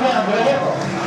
뭐라고?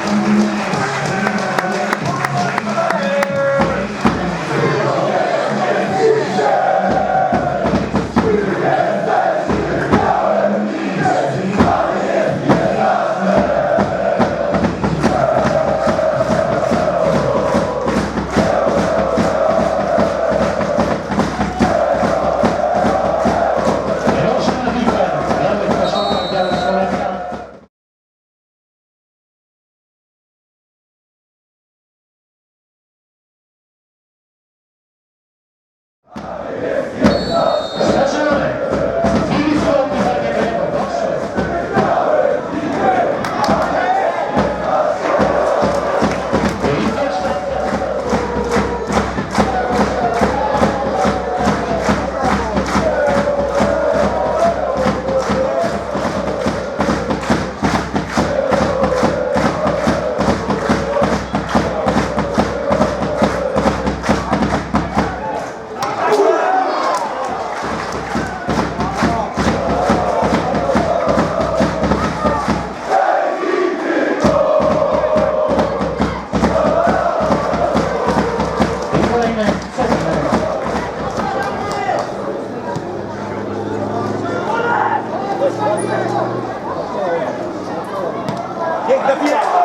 Piękna piękna!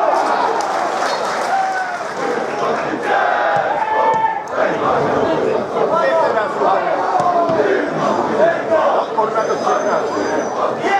Kurwa, to się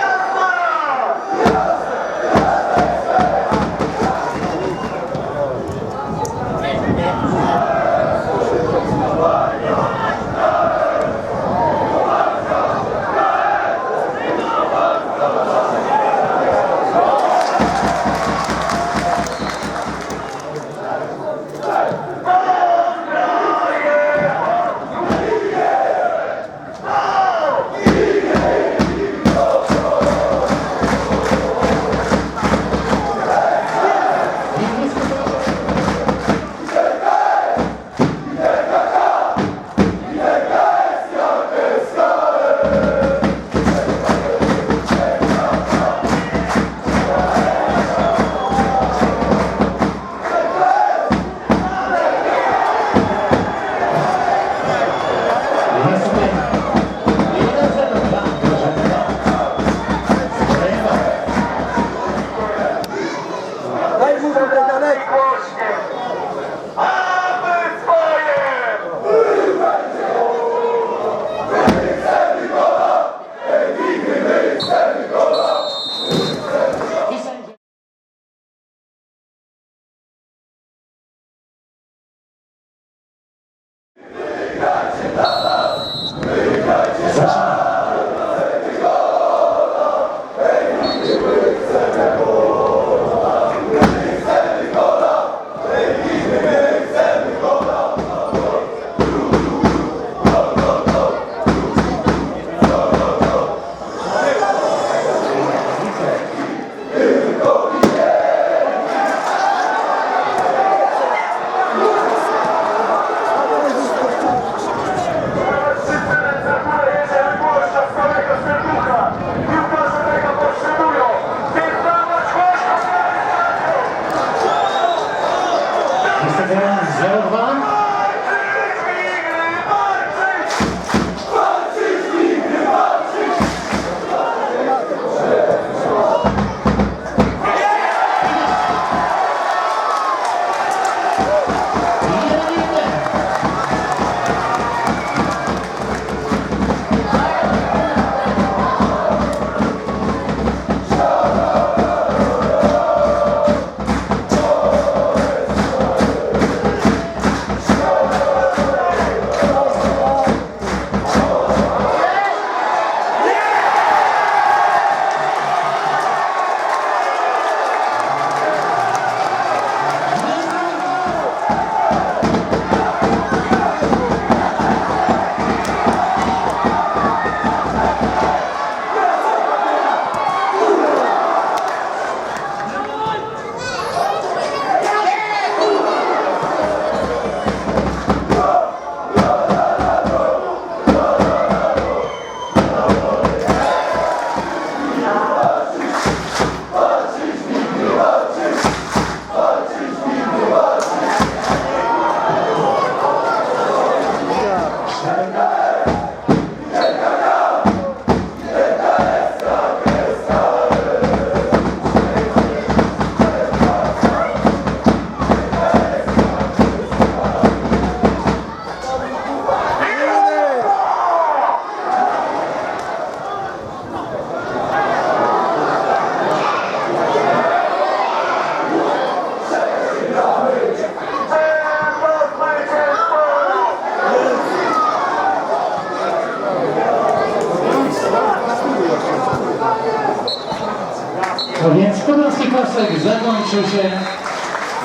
Podlaski Klasyk zakończył się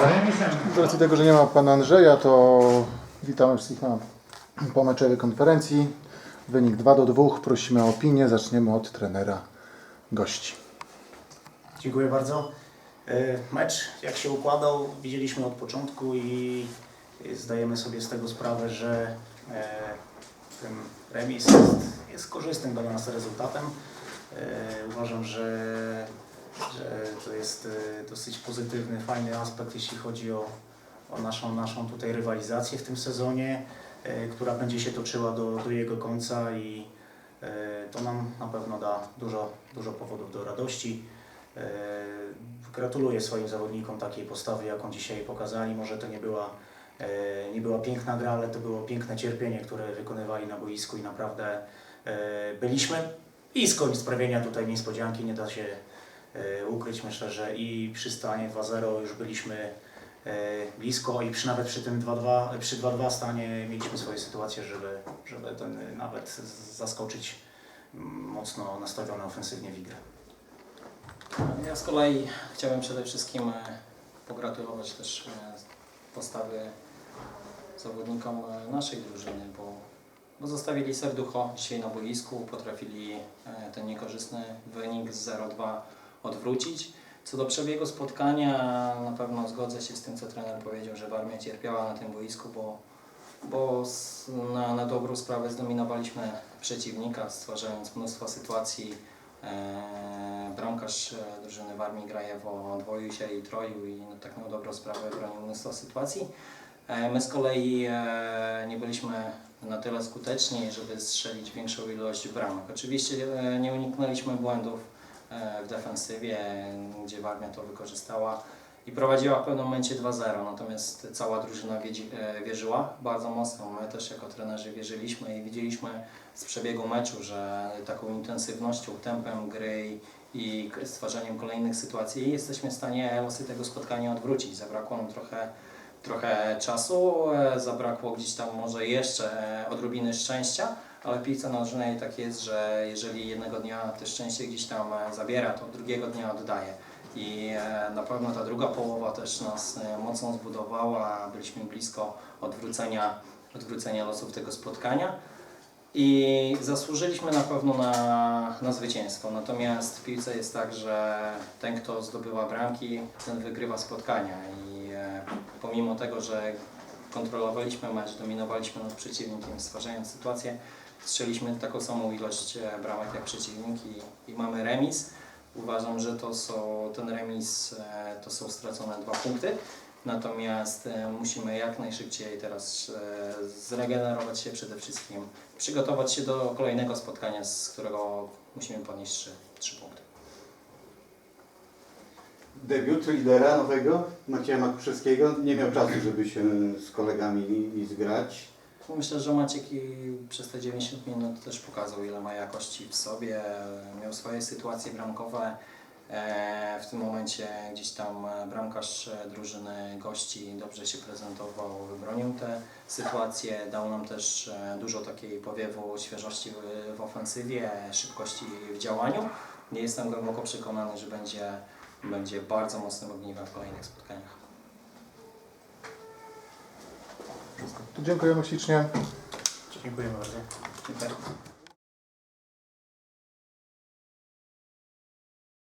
remisem. Z racji tego, że nie ma pana Andrzeja, to witamy wszystkich na pomeczowej konferencji. Wynik 2 do 2. Prosimy o opinię. Zaczniemy od trenera gości. Dziękuję bardzo. E, Mecz, jak się układał, widzieliśmy od początku i zdajemy sobie z tego sprawę, że e, ten remis jest, jest korzystnym dla nas rezultatem. E, Uważam, że, że to jest e, dosyć pozytywny, fajny aspekt, jeśli chodzi o, o naszą, naszą tutaj rywalizację w tym sezonie, e, która będzie się toczyła do, do jego końca i e, to nam na pewno da dużo, dużo powodów do radości. Gratuluję swoim zawodnikom takiej postawy, jaką dzisiaj pokazali. Może to nie była, nie była piękna gra, ale to było piękne cierpienie, które wykonywali na boisku i naprawdę byliśmy blisko sprawienia tutaj niespodzianki, nie da się ukryć. Myślę, że i przy stanie 2-0 już byliśmy e, blisko i przy, nawet przy tym 2-2, przy 2-2 stanie mieliśmy swoje sytuacje, żeby, żeby ten, nawet zaskoczyć mm, mocno nastawione ofensywnie Wigrę. Ja z kolei chciałem przede wszystkim e, pogratulować też e, postawy zawodnikom e, naszej drużyny, bo, bo zostawili serducho dzisiaj na boisku, potrafili e, ten niekorzystny wynik z 0-2 odwrócić. Co do przebiegu spotkania, na pewno zgodzę się z tym, co trener powiedział, że Warmia cierpiała na tym boisku, bo, bo na, na dobrą sprawę zdominowaliśmy przeciwnika, stwarzając mnóstwo sytuacji E, bramkarz drużyny Warmii Grajewo dwoił się i troił i no, tak na dobrą sprawę bronił mnóstwo sytuacji. E, my z kolei e, nie byliśmy na tyle skuteczni, żeby strzelić większą ilość bramek. Oczywiście e, nie uniknęliśmy błędów w defensywie, gdzie Warmia to wykorzystała i prowadziła w pewnym momencie 2-0, natomiast cała drużyna e, wierzyła bardzo mocno. My też jako trenerzy wierzyliśmy i widzieliśmy z przebiegu meczu, że taką intensywnością, tempem gry i- stwarzaniem kolejnych sytuacji jesteśmy w stanie losy tego spotkania odwrócić. Zabrakło nam trochę, trochę czasu, e, zabrakło gdzieś tam może jeszcze e, odrobiny szczęścia, ale w piłce nożnej tak jest, że jeżeli jednego dnia to szczęście gdzieś tam e, zabiera, to drugiego dnia oddaje. I e, na pewno ta druga połowa też nas e, mocno zbudowała, byliśmy blisko odwrócenia, odwrócenia losów tego spotkania. I zasłużyliśmy na pewno na, na zwycięstwo. Natomiast w piłce jest tak, że ten, kto zdobywa bramki, ten wygrywa spotkania. I pomimo tego, że kontrolowaliśmy mecz, dominowaliśmy nad przeciwnikiem, stwarzając sytuację, strzeliśmy taką samą ilość e, bramek jak przeciwnik i, i mamy remis. Uważam, że to są, ten remis e, to są stracone dwa punkty. Natomiast e, musimy jak najszybciej teraz zregenerować się przede wszystkim, przygotować się do kolejnego spotkania, z którego musimy ponieść trzy, trzy punkty. debiut lidera nowego Macieja Makuszewskiego. Nie miał czasu, żeby się z kolegami zgrać. Myślę, że Maciek i przez te 90 minut też pokazał, ile ma jakości w sobie. Miał swoje sytuacje bramkowe. E, W tym momencie gdzieś tam e, bramkarz e, drużyny gości dobrze się prezentował, wybronił te sytuacje, dał nam też dużo takiej powiewu świeżości w ofensywie, szybkości w działaniu. Nie jestem głęboko przekonany, że będzie, będzie bardzo mocnym ogniwem w kolejnych spotkaniach. To dziękujemy ślicznie. Dziękujemy bardzo. Dziękuję.